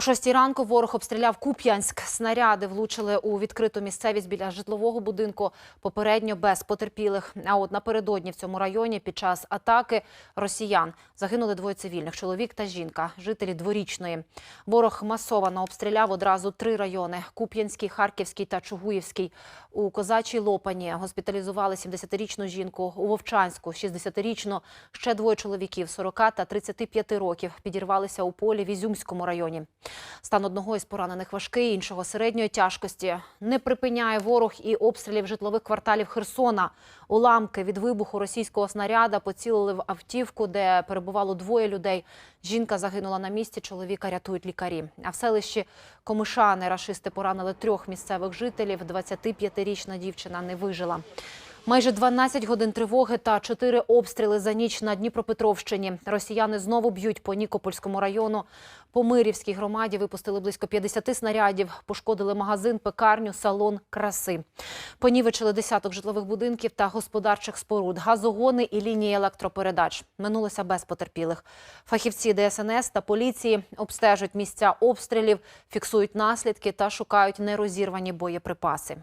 О шостій ранку ворог обстріляв Куп'янськ. Снаряди влучили у відкриту місцевість біля житлового будинку, попередньо без потерпілих. А от напередодні в цьому районі під час атаки росіян загинули двоє цивільних – чоловік та жінка, жителі дворічної. Ворог масово обстріляв одразу три райони – Куп'янський, Харківський та Чугуївський. У Козачій Лопані госпіталізували 70-річну жінку, у Вовчанську – 60-річну, ще двоє чоловіків 40 та 35 років підірвалися у полі в Ізюмському районі. Стан одного із поранених важкий, іншого середньої тяжкості. Не припиняє ворог і обстрілів житлових кварталів Херсона. Уламки від вибуху російського снаряда поцілили в автівку, де перебувало двоє людей. Жінка загинула на місці, чоловіка рятують лікарі. А в селищі Комишани рашисти поранили трьох місцевих жителів. 25-річна дівчина не вижила. Майже 12 годин тривоги та 4 обстріли за ніч на Дніпропетровщині. Росіяни знову б'ють по Нікопольському району. По Мирівській громаді випустили близько 50 снарядів, пошкодили магазин, пекарню, салон краси. Понівечили десяток житлових будинків та господарчих споруд, газогони і лінії електропередач. Минулося без потерпілих. Фахівці ДСНС та поліції обстежують місця обстрілів, фіксують наслідки та шукають нерозірвані боєприпаси.